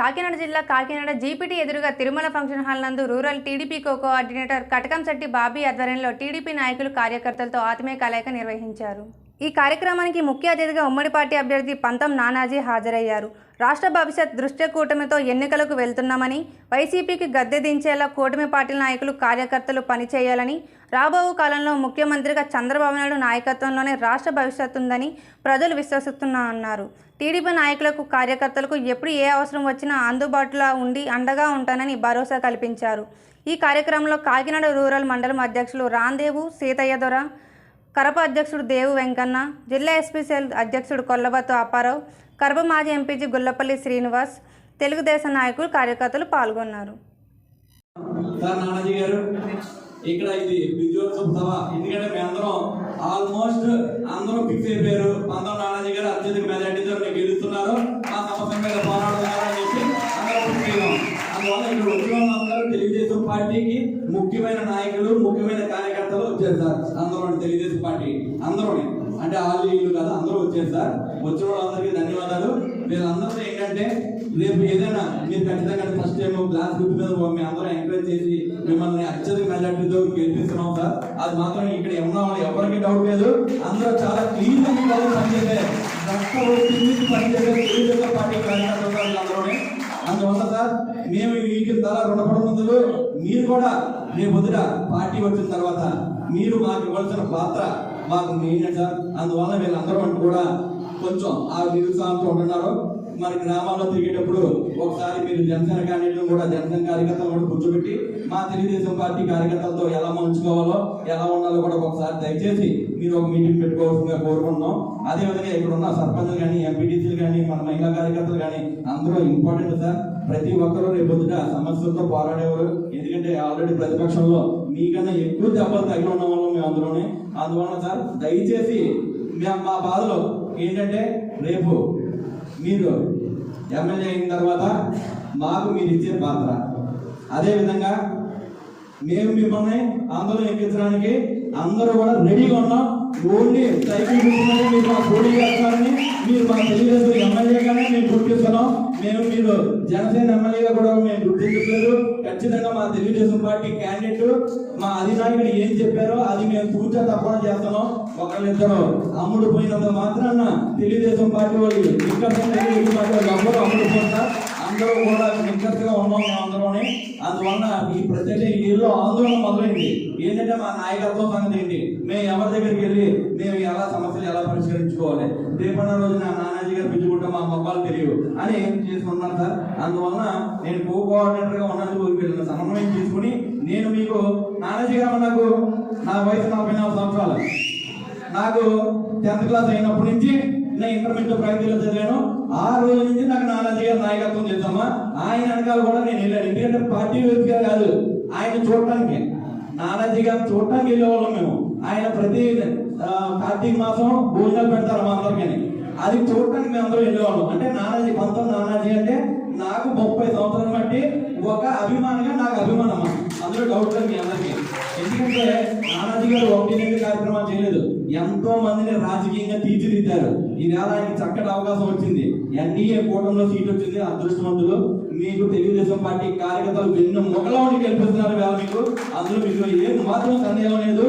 కాకినాడ జిల్లా కాకినాడ జీపీటీ ఎదురుగా Tirumala function hall నందు rural TDP co coordinator Katakamsetti Bobby ఆధ్వర్యంలో టీడీపీ నాయకులు కార్యకర్తలతో ఆత్మీయ కలయిక నిర్వహించారు. ఈ కార్యక్రమానికి ముఖ్య అతిథిగా ఉమ్మడి పార్టీ అభ్యర్థి పంతం నానాజీ హాజరయ్యారు. రాష్ట్ర భవిష్యత్ దృష్టి కూటమితో ఎన్నికలకు వెళ్తున్నామని వైసీపీకి గద్దె దించేలా కూటమి పార్టీల నాయకులు కార్యకర్తలు పనిచేయాలని రాబో కాలంలో ముఖ్యమంత్రిగా చంద్రబాబు నాయుడు నాయకత్వంలోనే రాష్ట్ర భవిష్యత్తు ఉందని ప్రజలు విశ్వసిస్తున్నారన్నారు టీడీపీ నాయకులకు కార్యకర్తలకు ఎప్పుడు ఏ అవసరం వచ్చినా అందుబాటులో ఉండి అండగా ఉంటానని భరోసా కల్పించారు. ఈ కార్యక్రమంలో కాకినాడ రూరల్ మండలం అధ్యక్షులు రాందేవు సీతయ్య దొర కరప అధ్యక్షుడు దేవు వెంకన్న జిల్లా ఎస్పీసీఎల్ అధ్యక్షుడు కొల్లబత్తు అప్పారావు కరప మాజీ ఎంపీజీ గుల్లపల్లి శ్రీనివాస్ తెలుగుదేశం నాయకులు కార్యకర్తలు పాల్గొన్నారు. ఇక్కడ ఇది విజయోత్సవ సభ. ఎందుకంటే మీ అందరం ఆల్మోస్ట్ అందరూ ఫిక్స్ అయిపోయారు. పంతొమ్మిది నానాజీ గారు అత్యధిక మెజార్టీతో మీరు గెలుస్తున్నారు. మా సమస్య మీద పోరాడుతున్నారు అని చెప్పి అందరూ అందువల్ల ఇక్కడ వచ్చిన అందరూ తెలుగుదేశం పార్టీకి ముఖ్యమైన నాయకులు ముఖ్యమైన కార్యకర్తలు వచ్చారు సార్. అందరూ తెలుగుదేశం పార్టీ. అందరూ అంటే వాళ్ళు వీళ్ళు కదా అందరూ వచ్చారు సార్. వచ్చిన వాళ్ళందరికీ ధన్యవాదాలు. వీళ్ళందరితో ఏంటంటే రేపు ఏదైనా మీరు ఖచ్చితంగా ఫస్ట్ టైం గ్లాస్ గుర్తు మీద మీ అందరూ ఎంకరేజ్ చేసి మిమ్మల్ని అత్యధిక మెజార్టీతో గెలిపిస్తున్నాం సార్. అది మాత్రం ఇక్కడ ఉన్న వాళ్ళు ఎవరికి డౌట్ లేదు. అందరూ చాలా క్లీన్గా పనిచేసే పనిచేసే పార్టీ కార్యకర్తలు సార్ అందువల్ల సార్ మేము మీకు చాలా రుణపడుతున్నందుకు మీరు కూడా రేపు వదిన పార్టీ వచ్చిన తర్వాత మీరు మాకు ఇవ్వాల్సిన పాత్ర మాకు మెయిన్ సార్. అందువల్ల వీళ్ళందరూ కూడా కొంచెం ఆ నిరుత్సాహంతో ఉంటున్నారు మరి గ్రామాల్లో తిరిగేటప్పుడు ఒకసారి మీరు జనసేన క్యాండిడేట్లు కూడా జనసేన కార్యకర్తలు కూడా కూర్చోబెట్టి మా తెలుగుదేశం పార్టీ కార్యకర్తలతో ఎలా మంచుకోవాలో ఎలా ఉండాలో కూడా ఒకసారి దయచేసి మీరు ఒక మీటింగ్ పెట్టుకోవాల్సిందిగా కోరుకుంటున్నాం. అదే విధంగా ఇక్కడ ఉన్న సర్పంచ్లు కానీ ఎంపీటీసీలు కానీ మన మహిళా కార్యకర్తలు కానీ అందరూ ఇంపార్టెంట్ సార్. ప్రతి ఒక్కరూ రేపు పొద్దుట సమస్యలతో పోరాడేవారు. ఎందుకంటే ఆల్రెడీ ప్రతిపక్షంలో మీకన్నా ఎక్కువ దెబ్బలు తగిలి ఉన్న వాళ్ళం మేము అందులోనే అందువలన సార్ దయచేసి మేము మా బాధలో ఏంటంటే రేపు మీరు ఎమ్మెల్యే అయిన తర్వాత మాకు మీరు ఇచ్చే పాత్ర. అదేవిధంగా మేము మిమ్మల్ని అందరూ ఎక్కించడానికి అందరూ కూడా రెడీగా ఉన్నాం. ఓన్లీ సైకిల్ కూర్చున్నది మీరు మా పోటీ చేస్తారని మీరు మా తెలుగుదేశం ఎమ్మెల్యేగానే మేము గుర్తిస్తున్నాం మేము మీరు జనసేన ఎమ్మెల్యేగా కూడా మేము గుర్తించలేదు ఖచ్చితంగా మా తెలుగుదేశం పార్టీ క్యాండిడేట్ మా అధినాయకుడు ఏం చెప్పారో అది మేము పూర్తిగా తప్పకుండా చేస్తున్నాం. ఒకళ్ళిద్దరు అమ్ముడు పోయినంత మాత్రాన తెలుగుదేశం పార్టీ వాళ్ళు ఇక్కడ తెలుగుదేశం అమ్ముడు పోతారు అందరూ కూడా విజ్ఞప్తిగా ఉన్నాం మేము అందరూని. అందువలన ఈ ప్రత్యేక ఈలో ఆందోళన మొదలైంది. ఏంటంటే మా నాయకత్వం సంగతి ఏంటి? మేము ఎవరి దగ్గరికి వెళ్ళి మేము ఎలా సమస్యలు ఎలా పరిష్కరించుకోవాలి? రేపన్న రోజున నానాజీ గారు పిచ్చుకుంటే మా మొక్కలు తెలియదు అని చేసుకుంటున్నాను సార్? అందువలన నేను కో కోఆర్డినేటర్గా ఉన్నందుకు వీళ్ళని సమన్వయం చేసుకుని నేను మీకు నానాజీ గారు నాకు నా వయసు నలభై నాలుగు సంవత్సరాలు. నాకు టెన్త్ క్లాస్ అయినప్పటి నుంచి నేను ఇంటర్మీడియట్ ప్రగతిలో చదివాను. ఆ రోజు నుంచి నాకు నానాజీ గారి నాయకత్వం చేద్దామా? ఆయన వెనకాల కూడా నేను వెళ్ళాను. ఎందుకంటే పార్టీ వ్యక్తిగా కాదు ఆయన చూడటానికి. నానాజీ గారు చూడటానికి వెళ్ళేవాళ్ళం మేము. ఆయన ప్రతి కార్తీక మాసం భోజనాలు పెడతారు మా అందరికీ అది చూడటానికి మేము అందరూ వెళ్ళేవాళ్ళం అంటే నానాజీ పంతం నానాజీ అంటే నాకు ముప్పై సంవత్సరాలు బట్టి ఒక అభిమానిగా నాకు అభిమానం అందులో డౌట్ లేదు మీ అందరికీ. ఎందుకంటే నానాజీ గారు ఒకటి రెండు కార్యక్రమాలు చేయలేదు. ఎంతో మందిని రాజకీయంగా తీర్చిదిద్దారు. ఈవేళ ఆయనకి చక్కటి అవకాశం వచ్చింది. ఎన్డీఏ కూటమిలో సీట్ వచ్చింది అదృష్టవంతులు. మీకు తెలుగుదేశం పార్టీ కార్యకర్తలు వెన్ను మొగలవాడికి కల్పిస్తున్నారు వేళ మీకు. అందులో మీకు ఏది మాత్రం సందేహం లేదు.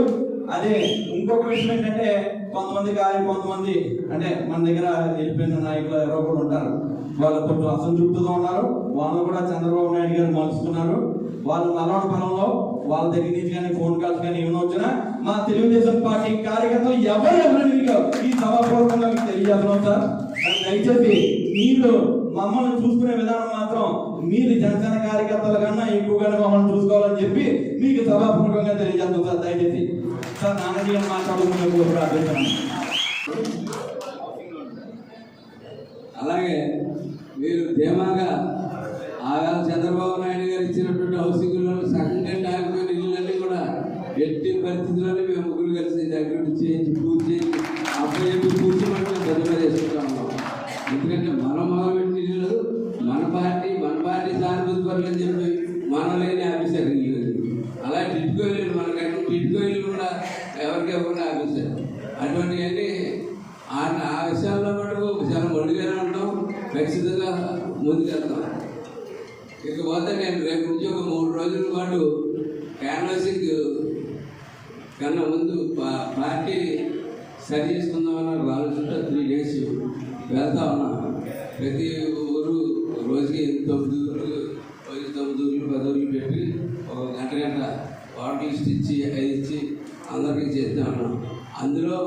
అదే ఇంకొక విషయం ఏంటంటే కొంతమంది కాదు కొంతమంది అంటే మన దగ్గర వెళ్ళిపోయిన నాయకులు ఎవరో కూడా ఉంటారు. వాళ్ళు కొంచెం అసంతృప్తితో ఉన్నారు. వాళ్ళు కూడా చంద్రబాబు నాయుడు గారు మలుచుకున్నారు. వాళ్ళ నల్గొండ పొలంలో వాళ్ళ దగ్గర నుంచి కానీ ఫోన్ కాల్స్ కానీ ఏమైనా వచ్చినా మా తెలుగుదేశం పార్టీ కార్యకర్తలు ఎవరు ఎవరు మీకు ఈ సభాపూర్వకంగా మీకు తెలియజేస్తున్నాం సార్. అది దయచేసి మీరు మమ్మల్ని చూసుకునే విధానం మాత్రం మీరు జనసేన కార్యకర్తల కన్నా ఎక్కువగానే మమ్మల్ని చూసుకోవాలని చెప్పి మీకు సభాపూర్వకంగా తెలియజేస్తాం సార్. దయచేసి సార్ నాన్నజీ గారు మాట్లాడుకునే ప్రార్థిస్తున్నాను అలాగే మీరు ధీమాగా ఆవేళ చంద్రబాబు నాయుడు గారు ఇచ్చినటువంటి హౌసింగ్ లోన్ సగం కంటే ఆగిపోయిన ఇళ్ళన్నీ కూడా ఎట్టి పరిస్థితుల్లోనే మేము ముగ్గురు కలిసి అగ్రిమెంట్ చేయించి పూర్తి చేయించి అప్పుడు పూర్తి మనం బదిలీ చేసుకుంటా ఉన్నాం ఎందుకంటే మనం మొదలుపెట్టిన ఇల్లు మన పార్టీ మన పార్టీ సానుభూతి పనులు చెప్పి మనం లేని ఆఫీసర్ ఇల్లు అలా టిట్కో ఇల్లు మనకంటే టిట్కో ఇల్లు కూడా ఎవరికి ఇవ్వకుండా ఆఫీసర్. అటువంటివన్నీ ఆ ఆ విషయాల్లో మటుకు చాలా మొండిగానే ఉంటాం ఖచ్చితంగా ముందుకెళ్తాం. ఇకపోతే నేను రేపు నుంచి ఒక మూడు రోజుల పాటు క్యాన్వాసింగ్ కన్నా ముందు పార్టీ సరి చేసుకుందామన్న ఆలోచన త్రీ డేస్ వెళ్తా ఉన్నా. ప్రతి ఊరు రోజుకి తొమ్మిది ఊర్లు రోజు తొమ్మిది ఊర్లు పది ఊర్లు పెట్టి ఒక గంట గంట వాటర్ లిస్ట్ ఇచ్చి అది ఇచ్చి అందరికీ చేస్తా ఉన్నాం. అందులో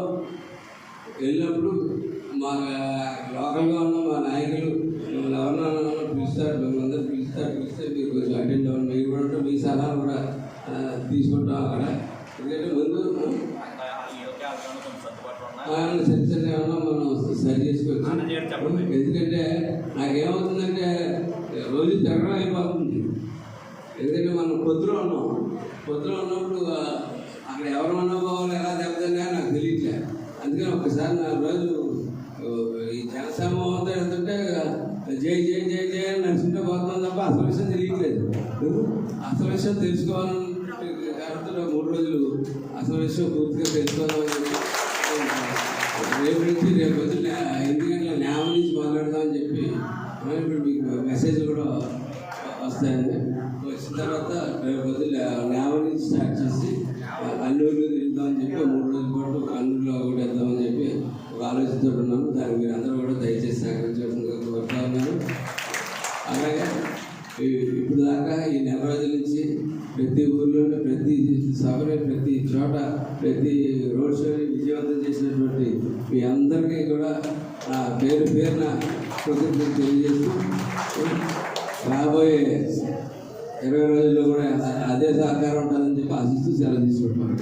వెళ్ళినప్పుడు మా లోకల్గా ఉన్న మా నాయకులు మిమ్మల్ని పిలుస్తారు మిమ్మల్ని అందరూ పిలుస్తారు పిలిస్తే మీరు కొంచెం అటెండ్ అవ్వండి. మీరు కూడా ఉంటే మీ సలహాలు కూడా తీసుకుంటాం అక్కడ. ఎందుకంటే ముందు చిన్న ఏమన్నా మనం సరి చేసుకోవచ్చు. ఎందుకంటే నాకేమవుతుందంటే రోజు తిరగడం అయిపోతుంది. ఎందుకంటే మనం పొద్దులో ఉన్నాం. పొద్దులో ఉన్నప్పుడు అక్కడ ఎవరు మనోభావాలు ఎలా దెబ్బతిన్నా నాకు తెలియట్లే. అందుకని ఒకసారి నా రోజు ఈ జనసమూహంతో వెళ్తుంటే జై జై అసలు విషయం తెలియట్లేదు. అసలు విషయం తెలుసుకోవాలని అడుగుతున్న మూడు రోజులు అసలు విషయం పూర్తిగా తెలుసుకోవాలని రేపు నుంచి రేపు వచ్చి ఎనిమిది గంటల న్యాయం నుంచి మాట్లాడదామని చెప్పి ఇప్పుడు మీకు మెసేజ్ కూడా వస్తాయండి. వచ్చిన తర్వాత రేపు పొద్దున్న న్యాయం నుంచి స్టార్ట్ చేసి అన్నూరులో తిరుగుదామని చెప్పి మూడు రోజుల పాటు అల్లూరులో కూడా వెళ్దామని చెప్పి ఒక ఆలోచనతో ఉన్నాను దానికి మీరు అందరూ కూడా దయచేసి సహకరించవలసిందిగా కోరుతా ఉన్నాను అలాగే ఈ- ఇప్పుడు దాకా ఈ నెల రోజుల నుంచి ప్రతి ఊర్లోనే ప్రతి సభలో ప్రతి చోట ప్రతి రోడ్ షోని విజయవంతం చేసినటువంటి మీ అందరికీ కూడా నా పేరు పేరున కృతజ్ఞతలు తెలియజేస్తూ రాబోయే ఇరవై రోజుల్లో కూడా అదే సహకారం ఉంటుందని చెప్పి ఆశిస్తూ సెలవు తీసుకుంటున్నాను.